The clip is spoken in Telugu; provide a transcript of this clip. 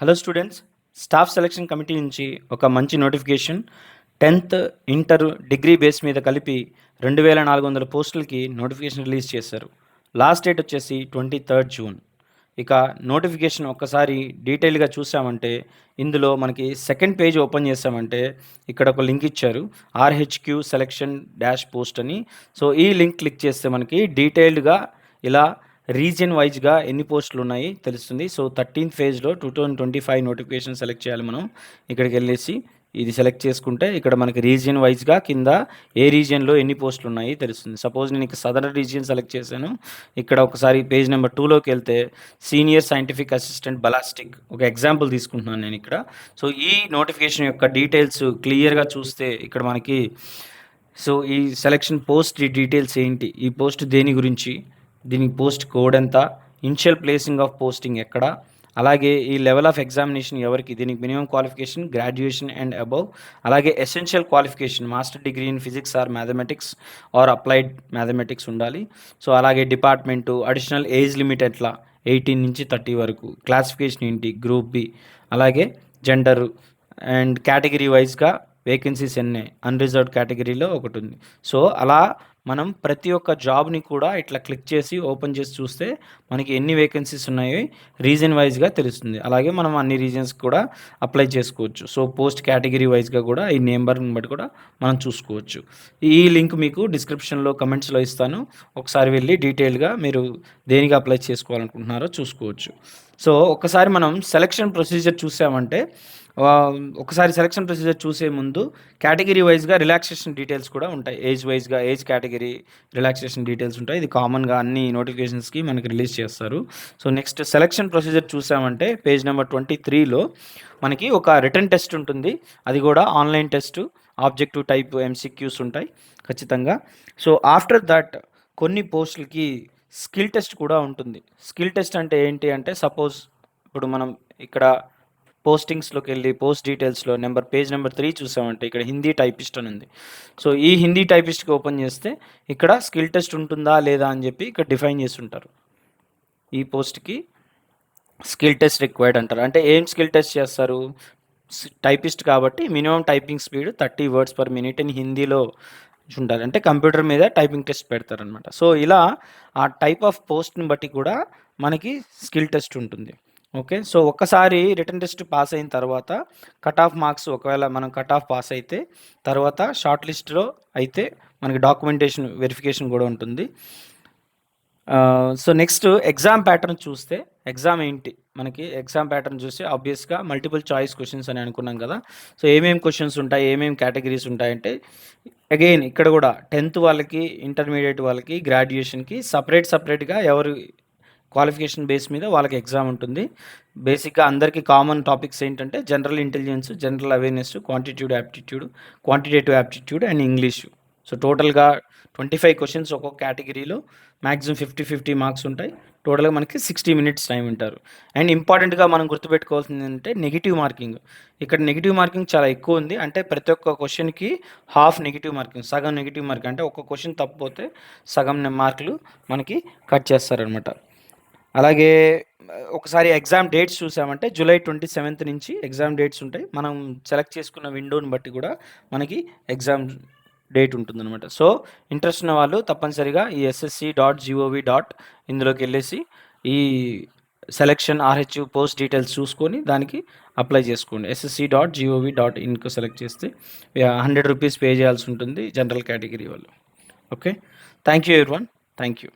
Hello students staff selection committee నుంచి ఒక మంచి notification tenth inter degree base మీద కలిపి రెండు వేల నాలుగు వందల పోస్టులకి నోటిఫికేషన్ రిలీజ్ చేశారు. లాస్ట్ డేట్ వచ్చేసి ట్వంటీ థర్డ్ జూన్ ఇక నోటిఫికేషన్ ఒక్కసారి డీటెయిల్గా చూసామంటే ఇందులో మనకి సెకండ్ పేజ్ ఓపెన్ చేసామంటే ఇక్కడ ఒక లింక్ ఇచ్చారు. R H Q selection dash post అని. సో ఈ లింక్ క్లిక్ చేస్తే మనకి డీటెయిల్డ్గా ఇలా రీజియన్ వైజ్గా ఎన్ని పోస్టులు ఉన్నాయి తెలుస్తుంది. సో థర్టీన్త్ ఫేజ్లో two thousand twenty five notification select చేయాలి మనం. ఇక్కడికి వెళ్ళేసి ఇది సెలెక్ట్ చేసుకుంటే ఇక్కడ మనకి రీజియన్ వైజ్గా కింద ఏ రీజియన్లో ఎన్ని పోస్టులు ఉన్నాయి తెలుస్తుంది. సపోజ్ నేను ఇక్కడ సదరన్ రీజియన్ సెలెక్ట్ చేశాను. ఇక్కడ ఒకసారి పేజ్ నెంబర్ టూలోకి వెళ్తే సీనియర్ సైంటిఫిక్ అసిస్టెంట్ బలాస్టిక్ ఒక ఎగ్జాంపుల్ తీసుకుంటున్నాను నేను ఇక్కడ. సో ఈ నోటిఫికేషన్ యొక్క డీటెయిల్స్ క్లియర్గా చూస్తే ఇక్కడ మనకి సో ఈ సెలెక్షన్ పోస్ట్ డీటెయిల్స్ ఏంటి? ఈ పోస్ట్ దేని గురించి? దీనికి పోస్ట్ కోడ్ ఎంత? ఇనిషియల్ ప్లేసింగ్ ఆఫ్ పోస్టింగ్ ఎక్కడ? అలాగే ఈ లెవెల్ ఆఫ్ ఎగ్జామినేషన్ ఎవరికి? దీనికి minimum qualification graduation and above. అలాగే essential qualification master degree in physics or mathematics or applied mathematics ఉండాలి. సో అలాగే డిపార్ట్మెంటు అడిషనల్ ఏజ్ లిమిట్ ఎట్లా? ఎయిటీన్ నుంచి థర్టీ వరకు. క్లాసిఫికేషన్ ఏంటి? Group B. అలాగే జెండరు. అండ్ కేటగిరీ వైజ్గా వేకెన్సీస్ ఎన్ని? అన్రిజర్వ్డ్ కేటగిరీలో ఒకటి ఉంది సో అలా మనం ప్రతి ఒక్క జాబ్ని కూడా ఇట్లా క్లిక్ చేసి ఓపెన్ చేసి చూస్తే మనకి ఎన్ని వేకెన్సీస్ ఉన్నాయో రీజన్ వైజ్గా తెలుస్తుంది. అలాగే మనం అన్ని రీజన్స్ కూడా అప్లై చేసుకోవచ్చు. సో పోస్ట్ కేటగిరీ వైజ్గా కూడా ఈ నెంబర్ని బట్టి కూడా మనం చూసుకోవచ్చు. ఈ లింక్ మీకు డిస్క్రిప్షన్లో కమెంట్స్లో ఇస్తాను. ఒకసారి వెళ్ళి డీటెయిల్గా మీరు దేనికి అప్లై చేసుకోవాలనుకుంటున్నారో చూసుకోవచ్చు. సో ఒకసారి మనం సెలక్షన్ ప్రొసీజర్ చూసామంటే ఒకసారి సెలక్షన్ ప్రొసీజర్ చూసే ముందు కేటగిరీ వైజ్గా రిలాక్సేషన్ డీటెయిల్స్ కూడా ఉంటాయి. ఏజ్ వైజ్గా ఏజ్ కేటగిరీ రిలాక్సేషన్ డీటెయిల్స్ ఉంటాయి. ఇది కామన్గా అన్ని నోటిఫికేషన్స్కి మనకి రిలీజ్ చేస్తారు. సో నెక్స్ట్ సెలక్షన్ ప్రొసీజర్ చూసామంటే పేజ్ నెంబర్ ట్వంటీ త్రీలో మనకి ఒక రిటర్న్ టెస్ట్ ఉంటుంది. అది కూడా online test objective type MCQs ఉంటాయి ఖచ్చితంగా. సో ఆఫ్టర్ దట్ కొన్ని పోస్టులకి స్కిల్ టెస్ట్ కూడా ఉంటుంది. స్కిల్ టెస్ట్ అంటే ఏంటి అంటే సపోజ్ ఇప్పుడు మనం ఇక్కడ పోస్టింగ్స్లోకి వెళ్ళి పోస్ట్ డీటెయిల్స్లో నెంబర్ పేజ్ నెంబర్ త్రీ చూసామంటే ఇక్కడ హిందీ టైపిస్ట్ అని ఉంది. సో ఈ హిందీ టైపిస్ట్కి ఓపెన్ చేస్తే ఇక్కడ స్కిల్ టెస్ట్ ఉంటుందా లేదా అని చెప్పి ఇక్కడ డిఫైన్ చేసి ఉంటారు ఈ పోస్ట్కి స్కిల్ టెస్ట్ రిక్వైర్డ్ అంటారు. అంటే ఏం స్కిల్ టెస్ట్ చేస్తారు? టైపిస్ట్ కాబట్టి minimum typing speed thirty words per minute అని హిందీలో ఉండాలి. అంటే కంప్యూటర్ మీద టైపింగ్ టెస్ట్ పెడతారనమాట సో ఇలా ఆ టైప్ ఆఫ్ పోస్ట్ని బట్టి కూడా మనకి స్కిల్ టెస్ట్ ఉంటుంది. ఓకే? సో ఒక్కసారి రిటర్న్ టెస్ట్ పాస్ అయిన తర్వాత కట్ ఆఫ్ మార్క్స్ ఒకవేళ మనం కట్ ఆఫ్ పాస్ అయితే తర్వాత షార్ట్ లిస్ట్లో అయితే మనకి డాక్యుమెంటేషన్ వెరిఫికేషన్ కూడా ఉంటుంది. సో నెక్స్ట్ ఎగ్జామ్ ప్యాటర్న్ చూస్తే ఎగ్జామ్ ఏంటి? మనకి ఎగ్జామ్ ప్యాటర్న్ చూస్తే ఆబ్వియస్గా మల్టిపుల్ చాయిస్ క్వశ్చన్స్ అని అనుకున్నాం కదా. సో ఏమేమి క్వశ్చన్స్ ఉంటాయి? ఏమేమి కేటగిరీస్ ఉంటాయంటే అగైన్ ఇక్కడ కూడా టెన్త్ వాళ్ళకి ఇంటర్మీడియట్ వాళ్ళకి గ్రాడ్యుయేషన్కి సపరేట్ సపరేట్గా ఎవరు క్వాలిఫికేషన్ బేస్ మీద వాళ్ళకి ఎగ్జామ్ ఉంటుంది. బేసిక్గా అందరికీ కామన్ టాపిక్స్ ఏంటంటే general intelligence general awareness క్వాంటిట్యూడ్ aptitude quantitative aptitude and English. So టోటల్గా ట్వంటీ ఫైవ్ క్వశ్చన్స్ ఒక్కొక్క కేటగిరీలో మ్యాక్సిమం ఫిఫ్టీ ఫిఫ్టీ మార్క్స్ ఉంటాయి. టోటల్గా మనకి సిక్స్టీ మినిట్స్ టైం ఉంటారు. అండ్ ఇంపార్టెంట్గా మనం గుర్తుపెట్టుకోవాల్సింది ఏంటంటే నెగిటివ్ మార్కింగ్. ఇక్కడ నెగిటివ్ మార్కింగ్ చాలా ఎక్కువ ఉంది. అంటే ప్రతి ఒక్క క్వశ్చన్కి హాఫ్ నెగిటివ్ మార్కింగ్ సగం నెగిటివ్ మార్కింగ్. అంటే ఒక క్వశ్చన్ తప్పపోతే సగం మార్కులు మనకి కట్ చేస్తారనమాట అలాగే ఒకసారి ఎగ్జామ్ డేట్స్ చూసామంటే జూలై ట్వంటీ సెవెంత్ నుంచి ఎగ్జామ్ డేట్స్ ఉంటాయి. మనం సెలెక్ట్ చేసుకున్న విండోని బట్టి కూడా మనకి ఎగ్జామ్ డేట్ ఉంటుందన్నమాట. సో ఇంట్రెస్ట్ ఉన్న వాళ్ళు తప్పనిసరిగా ఈ ఎస్ఎస్సి డాట్ జిఓవి డాట్ ఇందులోకి వెళ్ళేసి ఈ సెలెక్షన్ ఆర్హెచ్ పోస్ట్ డీటెయిల్స్ చూసుకొని దానికి అప్లై చేసుకోండి. ఎస్ఎస్సి డాట్ జిఓవి డాట్ ఇన్కు సెలెక్ట్ చేస్తే హండ్రెడ్ రూపీస్ పే చేయాల్సి ఉంటుంది జనరల్ కేటగిరీ వాళ్ళు. Okay? Thank you everyone. One thank you